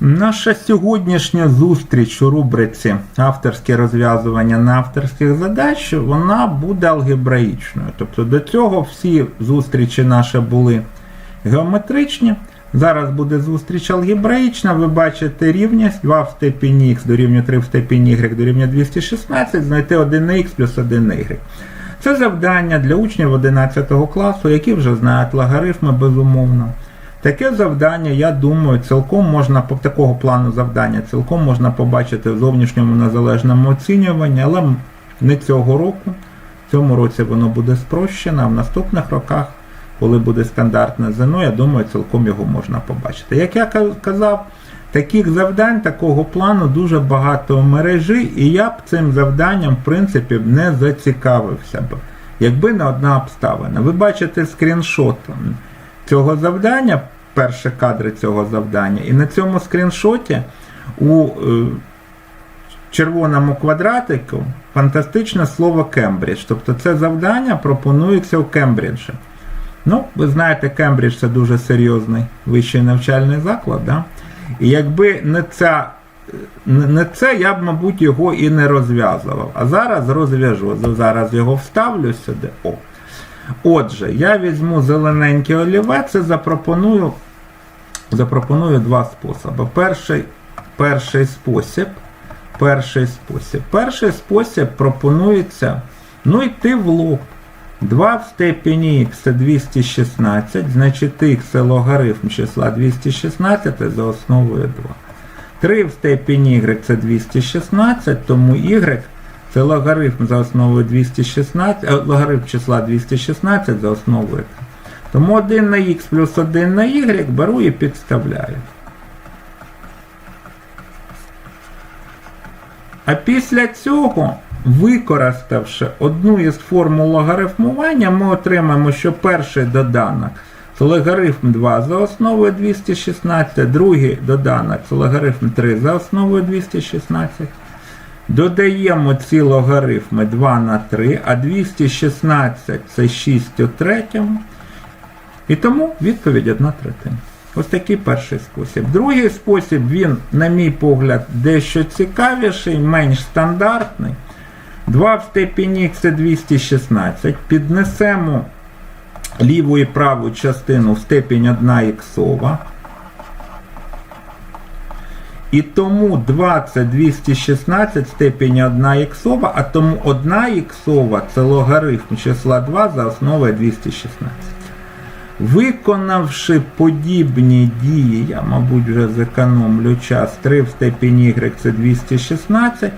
Наша сьогоднішня зустріч у рубриці авторське розв'язування на авторських задач, вона буде алгебраїчною. Тобто до цього всі зустрічі наші були геометричні. Зараз буде зустріч алгебраїчна. Ви бачите рівність 2 в степені х дорівнює 3 в степені y дорівнює 216, знайти 1х плюс 1y. Це завдання для учнів 11 класу, які вже знають логарифми безумовно. Таке завдання, я думаю, цілком можна по такого плану завдання цілком можна побачити в зовнішньому незалежному оцінюванні, але не цього року. В цьому році воно буде спрощено, а в наступних роках, коли буде стандартне ЗНО, я думаю, цілком його можна побачити. Як я казав, таких завдань, такого плану дуже багато в мережі, і я б цим завданням, в принципі, не зацікавився б, якби не одна обставина. Ви бачите скріншот цього завдання, перші кадри цього завдання, і на цьому скріншоті у е, червоному квадратику фантастичне слово Кембридж. Тобто це завдання пропонується у Кембриджі. Ну, ви знаєте, Кембридж це дуже серйозний вищий навчальний заклад. Да? І якби не ця. Не це я б, мабуть, його і не розв'язував. А зараз розв'яжу. Зараз його вставлю сюди. О. Отже, я візьму зелененький олівець і запропоную запропоную два способи. Перший перший спосіб. Перший спосіб. Перший спосіб пропонується ну, йти в лоб. 2 в степені х це 216, значить х це логарифм числа 216 за основою 2. 3 в степені y це 216, тому y це логарифм за основою 216, логарифм числа 216 за основою. Тому 1 на х плюс 1 на y беру і підставляю. А після цього, використавши одну із формул логарифмування, ми отримаємо, що перший доданок це логарифм 2 за основою 216, другий доданок це логарифм 3 за основою 216. Додаємо ці логарифми 2 на 3, а 216 це 6 у третьому. І тому відповідь 1 третина. Ось такий перший спосіб. Другий спосіб, він, на мій погляд, дещо цікавіший, менш стандартний. 2 в степені це 216. Піднесемо ліву і праву частину в степінь 1 іксова. І тому 2 це 216 степені 1 іксова, а тому 1 іксова це логарифм числа 2 за основою 216. Виконавши подібні дії, я, мабуть, вже зекономлю час, 3 в степені y це 216,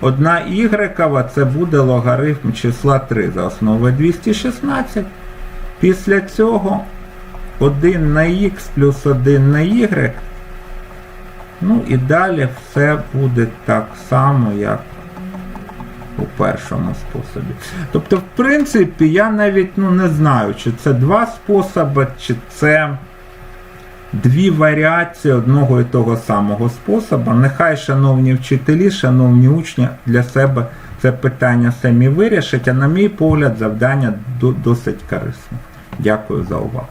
1 y це буде логарифм числа 3 за основою 216. Після цього 1 на х плюс 1 на y. Ну і далі все буде так само, як у першому способі. Тобто, в принципі, я навіть ну, не знаю, чи це два способи, чи це дві варіації одного і того самого способу. Нехай, шановні вчителі, шановні учні, для себе це питання самі вирішать, а на мій погляд, завдання досить корисне. Дякую за увагу.